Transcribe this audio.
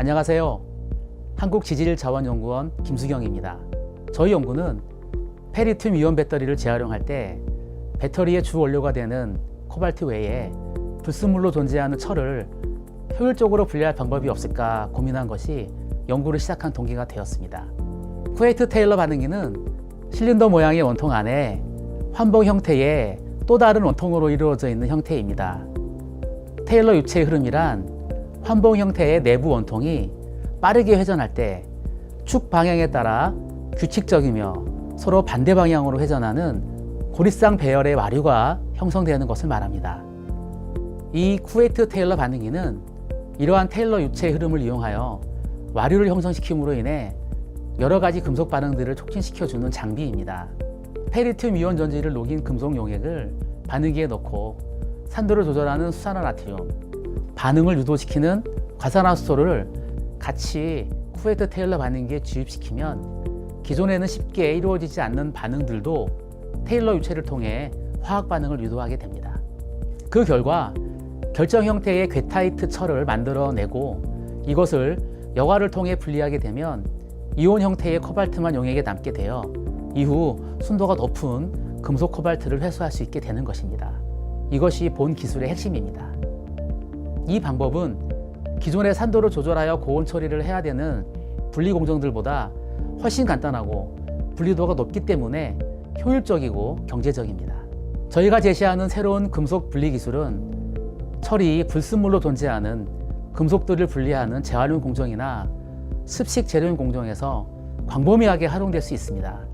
안녕하세요. 한국지질자원연구원 김수경입니다. 저희 연구는 페리튬 이온 배터리를 재활용할 때 배터리의 주 원료가 되는 코발트 외에 불순물로 존재하는 철을 효율적으로 분리할 방법이 없을까 고민한 것이 연구를 시작한 동기가 되었습니다. 쿠웨이트 테일러 반응기는 실린더 모양의 원통 안에 환봉 형태의 또 다른 원통으로 이루어져 있는 형태입니다. 테일러 유체의 흐름이란 환봉 형태의 내부 원통이 빠르게 회전할 때 축 방향에 따라 규칙적이며 서로 반대 방향으로 회전하는 고리쌍 배열의 와류가 형성되는 것을 말합니다. 이 쿠웨이트 테일러 반응기는 이러한 테일러 유체의 흐름을 이용하여 와류를 형성시킴으로 인해 여러 가지 금속 반응들을 촉진시켜주는 장비입니다. 페리튬 이온 전지를 녹인 금속 용액을 반응기에 넣고 산도를 조절하는 수산화 나트륨, 반응을 유도시키는 과산화수소를 같이 쿠웨이트 테일러 반응기에 주입시키면 기존에는 쉽게 이루어지지 않는 반응들도 테일러 유체를 통해 화학 반응을 유도하게 됩니다. 그 결과 결정 형태의 괴타이트 철을 만들어내고 이것을 여과를 통해 분리하게 되면 이온 형태의 코발트만 용액에 남게 되어 이후 순도가 높은 금속 코발트를 회수할 수 있게 되는 것입니다. 이것이 본 기술의 핵심입니다. 이 방법은 기존의 산도를 조절하여 고온 처리를 해야 되는 분리 공정들보다 훨씬 간단하고 분리도가 높기 때문에 효율적이고 경제적입니다. 저희가 제시하는 새로운 금속 분리 기술은 철이 불순물로 존재하는 금속들을 분리하는 재활용 공정이나 습식 재료용 공정에서 광범위하게 활용될 수 있습니다.